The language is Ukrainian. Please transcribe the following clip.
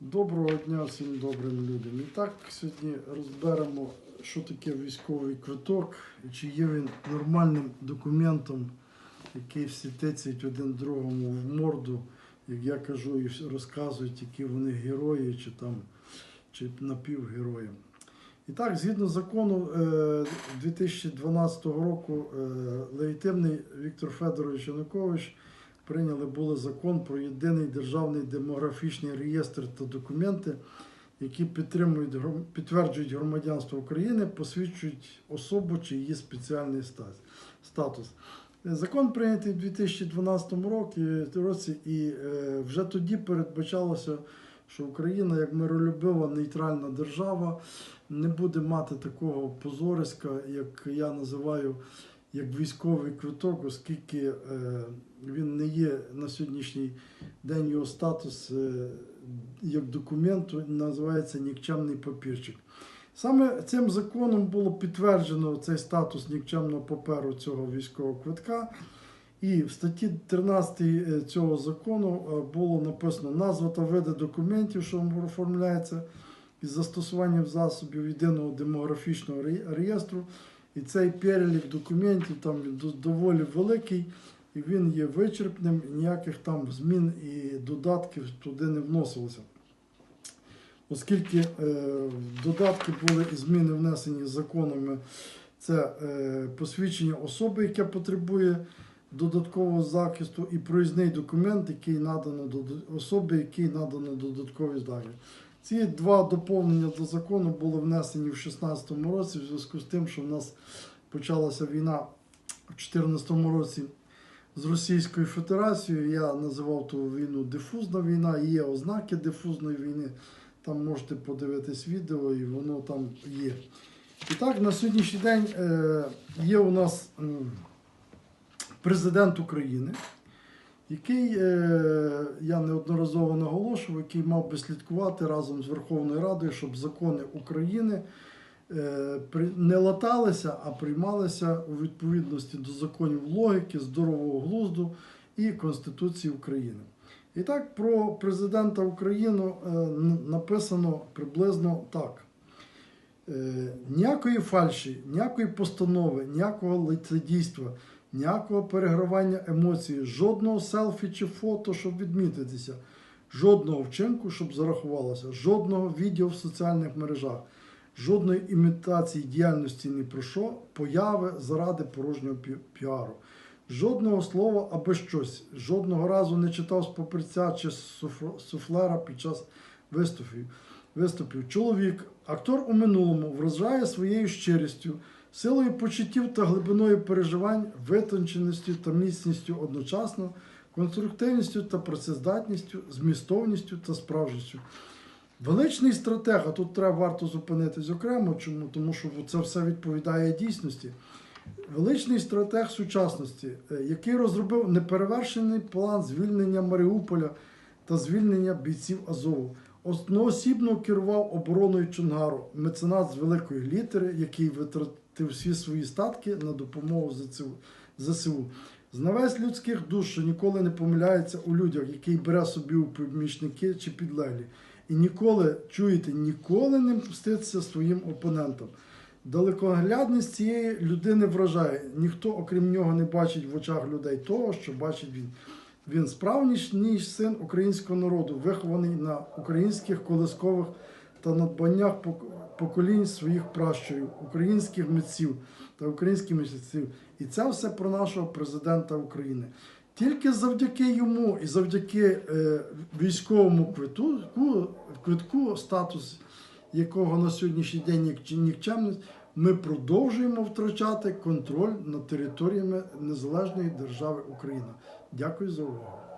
Доброго дня всім добрим людям. І так сьогодні розберемо, що таке військовий квиток чи є він нормальним документом, який всі тицять один другому в морду, як я кажу, і розказують, які вони герої, чи там чи напівгерої. І так, згідно закону е, 2012 року, е, легітимний Віктор Федорович Янукович прийняли були закон про єдиний державний демографічний реєстр та документи, які підтримують підтверджують громадянство України, посвідчують особу чи її спеціальний статус. Е, Закон прийнятий в 2012 році, році і е, вже тоді передбачалося, що Україна, як миролюбива нейтральна держава, не буде мати такого позориська, як я називаю як військовий квиток, оскільки е, він не є на сьогоднішній день його статус е, як документу називається нікчемний папірчик. Саме цим законом було підтверджено цей статус нікчемного паперу цього військового квитка. І в статті 13 е, цього закону було написано назва та види документів, що оформляється із застосуванням засобів єдиного демографічного реєстру. І цей перелік документів там доволі великий, і він є вичерпним, і ніяких там змін і додатків туди не вносилося. Оскільки е, додатки були і зміни внесені законами, це е, посвідчення особи, яке потребує додаткового захисту, і проїзний документ, який надано до особи, який надано додатковий захист. Ці два доповнення до закону були внесені в 2016 році в зв'язку з тим, що в нас почалася війна в 2014 році з Російською Федерацією. Я називав ту війну дифузна війна, є ознаки дифузної війни. Там можете подивитись відео, і воно там є. І так, на сьогоднішній день е, є у нас президент України, який е, я неодноразово наголошував, який мав би слідкувати разом з Верховною Радою, щоб закони України е, не латалися, а приймалися у відповідності до законів логіки, здорового глузду і Конституції України. І так, про президента України е, написано приблизно так. Ніякої фальші, ніякої постанови, ніякого лицедійства, ніякого перегравання емоцій, жодного селфі чи фото, щоб відмітитися, жодного вчинку, щоб зарахувалося, жодного відео в соціальних мережах, жодної імітації діяльності ні про що, появи заради порожнього пі- піару. Жодного слова аби щось, жодного разу не читав з папірця чи суфлера під час виступів. виступів. Чоловік, актор у минулому, вражає своєю щирістю, силою почуттів та глибиною переживань, витонченістю та міцністю одночасно, конструктивністю та працездатністю, змістовністю та справжністю. Величний стратег, а тут треба варто зупинитись окремо, чому? Тому що це все відповідає дійсності. Величний стратег сучасності, е, який розробив неперевершений план звільнення Маріуполя та звільнення бійців Азову. Одноосібно керував обороною Чонгару, меценат з великої літери, який витратив всі свої статки на допомогу ЗСУ. ЗСУ. Знавець людських душ, що ніколи не помиляється у людях, який бере собі у помічники чи підлеглі. І ніколи, чуєте, ніколи не мститься своїм опонентам. Далекоглядність цієї людини вражає. Ніхто, окрім нього, не бачить в очах людей того, що бачить він. Він справжній син українського народу, вихований на українських колискових та надбаннях поколінь своїх пращурів, українських митців та українських митців. І це все про нашого президента України. Тільки завдяки йому і завдяки е, військовому квитку, квитку, статус якого на сьогоднішній день нікчемність, ми продовжуємо втрачати контроль над територіями незалежної держави Україна. Дякую за увагу.